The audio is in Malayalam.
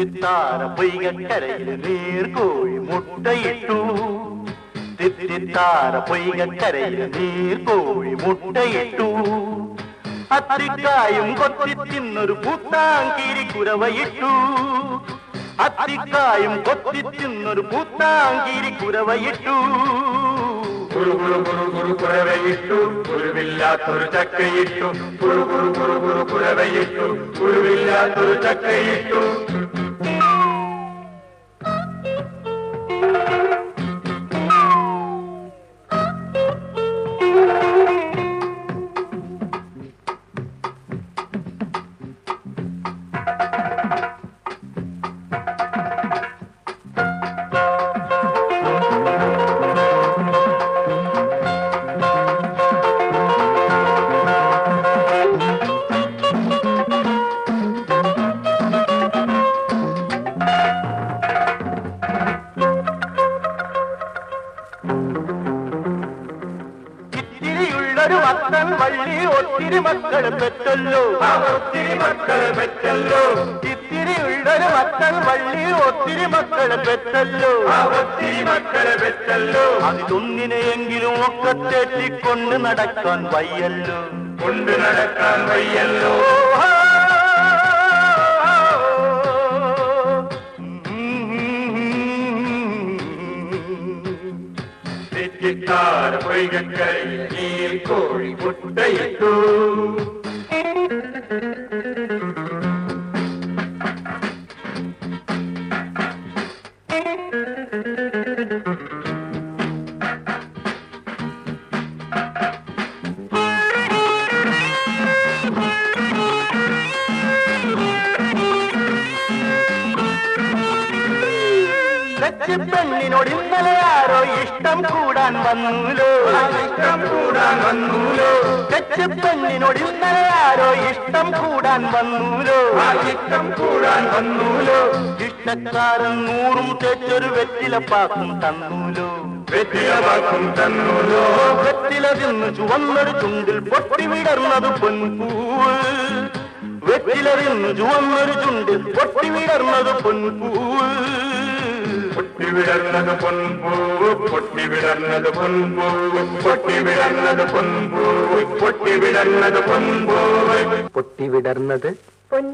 തിത്തിത്താര പൊയ്കക്കരയിൽ നീർക്കോഴി മുട്ടയിട്ടു. തിത്തിത്താര പൊയ്കക്കരയിൽ നീർക്കോഴി മുട്ടയിട്ടു. അത്തിക്കായും കൊത്തി തിന്നൊരു പൂത്താങ്കിരി കുരവയിട്ടു. അത്തിക്കായും കൊത്തി തിന്നൊരു പൂത്താങ്കിരി കുരവയിട്ടു. കുറു കുറു കുറു ചക്കയിട്ടു. കുറു കുരുവില്ലാത്തൊരു ചക്കയിട്ടു. ഇത്തിരിയുള്ളൊരു മക്കൾ വള്ളി ഒത്തിരി മക്കൾ പെറ്റല്ലോ. ഒത്തിരി മക്കൾ പെറ്റല്ലോ. ഇത്തിരി ഉള്ളൊരു മക്കൾ വള്ളി ഒത്തിരി മക്കൾ പെറ്റല്ലോ. ഒത്തിരി മക്കൾ പെറ്റല്ലോ. അതിലൊന്നിനെയെങ്കിലും ഒക്കെ തെറ്റിക്കൊണ്ട് നടക്കാൻ വയ്യല്ലോ. കൊണ്ട് നടക്കാൻ വയ്യല്ലോ. തെറ്റിത്താര പൊയ്കക്കരയിൽ നീൽ കോഴി മുട്ടയിട്ടു പെണ്ണിനോട് ഇന്നലെ ആരോ ഇഷ്ടം കൂടാൻ വന്നൂലോ? ഇഷ്ടം കൂടാൻ വന്നൂലോ? പെണ്ണിനോട് ഇന്നലെ ആരോ ഇഷ്ടം കൂടാൻ വന്നൂലോ? ഇഷ്ടം കൂടാൻ വന്നൂലോ? ഇഷ്ടക്കാരൻ നൂറും തെറ്റൊരു വെറ്റിലപ്പാക്കും തന്നൂലോ? വെറ്റിലവാക്കും തന്നൂലോ? വെറ്റിലതിന്ന് ചുവന്നൊരു ചുണ്ടിൽ പൊട്ടി വിടർന്നത് പൊൻപൂവ്. വെറ്റിലതിന്ന് ചുവന്നൊരു ചുണ്ടിൽ പൊട്ടി വിടർന്നത് പൊൻപൂവ്. பொட்டி விடர்ந்தது பொன்பூவு பொட்டி விடர்ந்தது பொன்பூவு பொட்டி விடர்ந்தது பொன்பூவு பொட்டி விடர்ந்தது பொன்பூவை பொட்டி விடர்ந்தது பொன்